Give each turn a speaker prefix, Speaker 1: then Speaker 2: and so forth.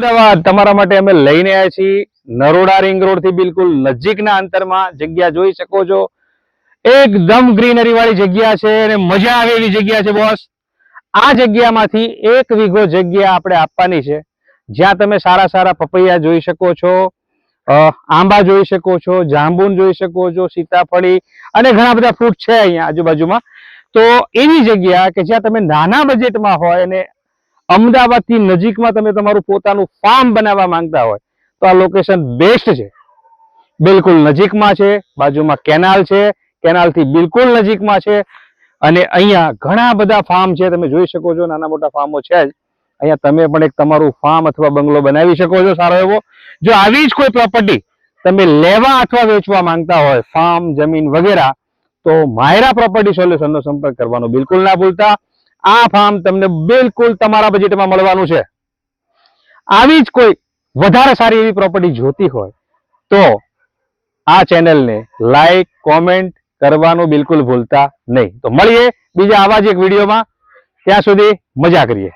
Speaker 1: અમદાવાદ, તમારા માટે અમે લઈને આવ્યા છીએ. નરોડા રિંગ રોડથી બિલકુલ નજીકના અંતરમાં જગ્યા જોઈ શકો છો. એકદમ ગ્રીનરી વાળી જગ્યા છે અને મજા આવે એવી જગ્યા છે બોસ આ જગ્યામાંથી એક વીઘો જગ્યા આપણે આપવાની છે. જ્યાં તમે સારા સારા પપૈયા જોઈ શકો છો આંબા જોઈ શકો છો, જાંબુન જોઈ શકો છો, સીતાફળી અને ઘણા બધા ફ્રૂટ છે અહીંયા આજુબાજુમાં. તો એવી જગ્યા કે જ્યાં તમે નાના બજેટમાં હોય અને અમદાવાદથી નજીકમાં તમે તમારું પોતાનું ફાર્મ બનાવવા માંગતા હોય, તો આ લોકેશન બેસ્ટ છે. બિલકુલ નજીકમાં છે, બાજુમાં કેનાલ છે કેનાલથી બિલકુલ નજીકમાં છે. અને અહીંયા ઘણા બધા ફાર્મ છે, તમે જોઈ શકો છો, નાના મોટા ફાર્મો છે જ. અહીંયા તમે પણ એક તમારું ફાર્મ અથવા બંગલો બનાવી શકો છો, સારો એવો. જો આવી જ કોઈ પ્રોપર્ટી તમે લેવા અથવા વેચવા માંગતા હોય ફાર્મ જમીન વગેરે, તો માયરા પ્રોપર્ટી સોલ્યુશનનો સંપર્ક કરવાનો બિલકુલ ના ભૂલતા. આ ફાર્મ તમને બિલકુલ તમારા બજેટમાં મળવાનું છે. આવી જ કોઈ વધારે સારી એવી પ્રોપર્ટી જોતી હોય તો આ ચેનલને લાઈક કોમેન્ટ કરવાનું બિલકુલ ભૂલતા નહીં. તો મળીએ બીજા આવા જ એક વિડીયોમાં ત્યાં સુધી મજા કરીએ.